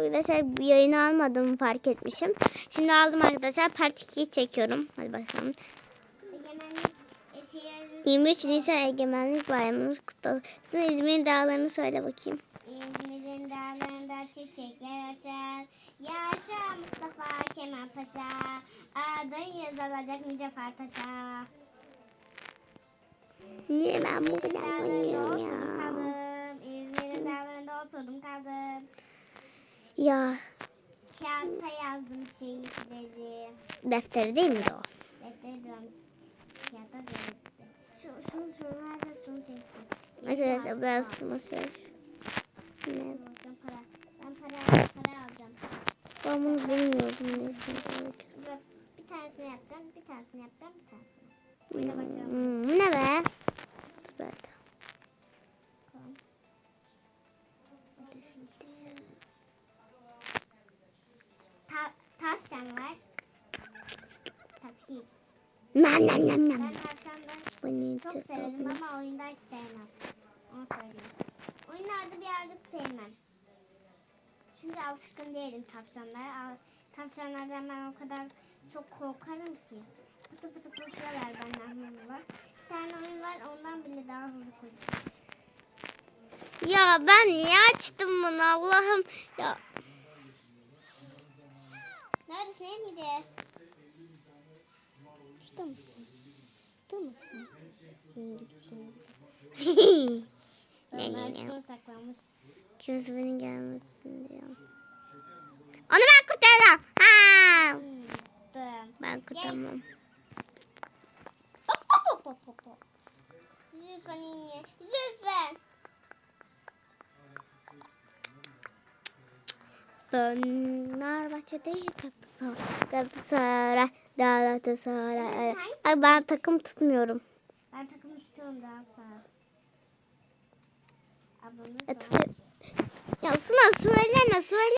Arkadaşlar bu yayını almadım fark etmişim. Şimdi aldım arkadaşlar. Part 2'yi çekiyorum. Hadi bakalım. Egemenlik eşeği 23 Nisan Egemenlik Bayramınız kutlu olsun. İzmir dağlarını söyle bakayım. İzmir'in dağlarında çiçekler açar. Yaşa Mustafa Kemal Paşa. Adın yazılacak nice fartaşa. Niye ben bu kadar Dağlarında oynuyorum ya? kaldım. İzmir'in dağlarında oturdum kaldım. Ya Kağıtta yazdım şehitleri. defteri değil mi de o? Defteri duran kağıtta yazdım. Şu, şunu, ver de şunu çektim. Arkadaşlar sana söyle. Ne? Ben para, ben para, para alacağım. Ben bunu bilmiyordum. Neyse. Bir tanesini yapacağım, bir tanesini yapacağım, bir tanesini. Oyuna başlayalım. Hmm, ne Tabii. Nam nam nam nam. Ben çok severim ama oyunda hiç sevmem. Onu söyleyeyim. Oyunlarda birazcık sevmem. Çünkü alışkın değilim tavşanlara. Tavşanlardan ben o kadar çok korkarım ki. Pıtı pıtı koşuyorlar benden hızlı. Bir tane oyun var ondan bile daha hızlı koşuyor. Ya ben niye açtım bunu Allah'ım? Ya Neredesin Emine? şurada mısın? Şurada mısın? Sen git şimdi git. Ne Ben ne ne. arkasına saklanmış. Kimse beni gelmesin diyor. Onu ben kurtaracağım. Ha! Ben kurtamam. Hop hop Fenerbahçe değil Galatasaray. Galatasaray. Galatasaray. Ay ben takım tutmuyorum. Ben takım tutuyorum daha sağ. Ablamız E, tutuyor. Ya Suna söyleme söyle.